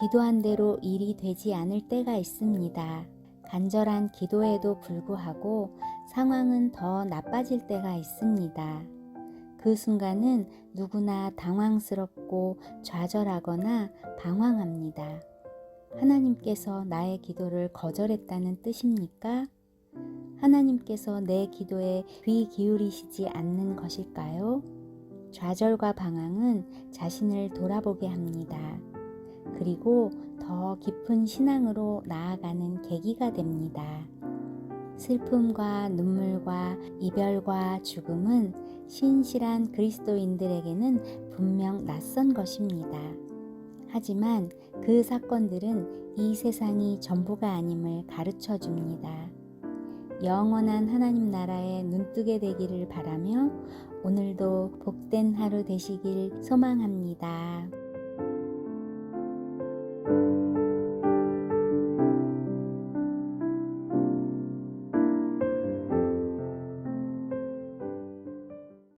기도한 대로 일이 되지 않을 때가 있습니다. 간절한 기도에도 불구하고 상황은 더 나빠질 때가 있습니다. 그 순간은 누구나 당황스럽고 좌절하거나 방황합니다. 하나님께서 나의 기도를 거절했다는 뜻입니까? 하나님께서 내 기도에 귀 기울이시지 않는 것일까요? 좌절과 방황은 자신을 돌아보게 합니다. 그리고 더 깊은 신앙으로 나아가는 계기가 됩니다. 슬픔과 눈물과 이별과 죽음은 신실한 그리스도인들에게는 분명 낯선 것입니다. 하지만 그 사건들은 이 세상이 전부가 아님을 가르쳐 줍니다. 영원한 하나님 나라에 눈뜨게 되기를 바라며 오늘도 복된 하루 되시길 소망합니다.